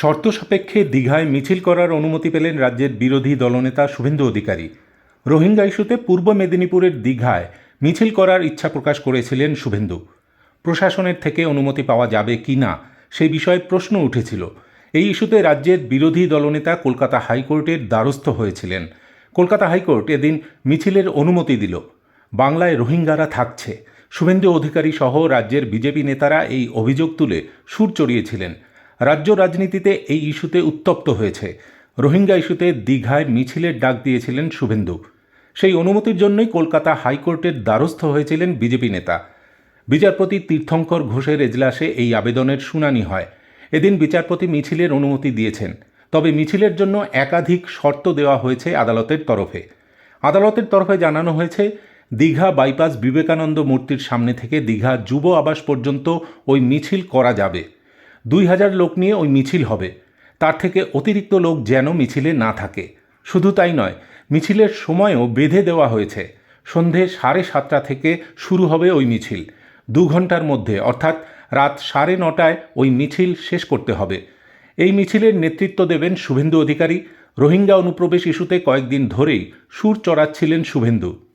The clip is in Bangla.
শর্ত সাপেক্ষে দীঘায় মিছিল করার অনুমতি পেলেন রাজ্যের বিরোধী দলনেতা শুভেন্দু অধিকারী। রোহিঙ্গা ইস্যুতে পূর্ব মেদিনীপুরের দীঘায় মিছিল করার ইচ্ছা প্রকাশ করেছিলেন শুভেন্দু। প্রশাসনের থেকে অনুমতি পাওয়া যাবে কি না সেই বিষয়ে প্রশ্ন উঠেছিল। এই ইস্যুতে রাজ্যের বিরোধী দলনেতা কলকাতা হাইকোর্টের দ্বারস্থ হয়েছিলেন। কলকাতা হাইকোর্ট এদিন মিছিলের অনুমতি দিল। বাংলায় রোহিঙ্গারা থাকছে। শুভেন্দু অধিকারী সহ রাজ্যের বিজেপি নেতারা এই অভিযোগ তুলে সুর চড়িয়েছিলেন। রাজ্য রাজনীতিতে এই ইস্যুতে উত্তপ্ত হয়েছে। রোহিঙ্গা ইস্যুতে দীঘায় মিছিলের ডাক দিয়েছিলেন শুভেন্দু। সেই অনুমতির জন্যই কলকাতা হাইকোর্টের দ্বারস্থ হয়েছিলেন বিজেপি নেতা। বিচারপতি তীর্থঙ্কর ঘোষের এজলাসে এই আবেদনের শুনানি হয়। এদিন বিচারপতি মিছিলের অনুমতি দিয়েছেন। তবে মিছিলের জন্য একাধিক শর্ত দেওয়া হয়েছে আদালতের তরফে। আদালতের তরফে জানানো হয়েছে, দীঘা বাইপাস বিবেকানন্দ মূর্তির সামনে থেকে দীঘা যুব আবাস পর্যন্ত ওই মিছিল করা যাবে। দুই হাজার লোক নিয়ে ওই মিছিল হবে। তার থেকে অতিরিক্ত লোক যেন মিছিলে না থাকে। শুধু তাই নয়, মিছিলের সময়ও বেঁধে দেওয়া হয়েছে। সন্ধে সাড়ে সাতটা থেকে শুরু হবে ওই মিছিল। দু ঘণ্টার মধ্যে, অর্থাৎ রাত সাড়ে নটায় ওই মিছিল শেষ করতে হবে। এই মিছিলের নেতৃত্ব দেবেন শুভেন্দু অধিকারী। রোহিঙ্গা অনুপ্রবেশ ইস্যুতে কয়েকদিন ধরেই সুর চড়াচ্ছিলেন শুভেন্দু।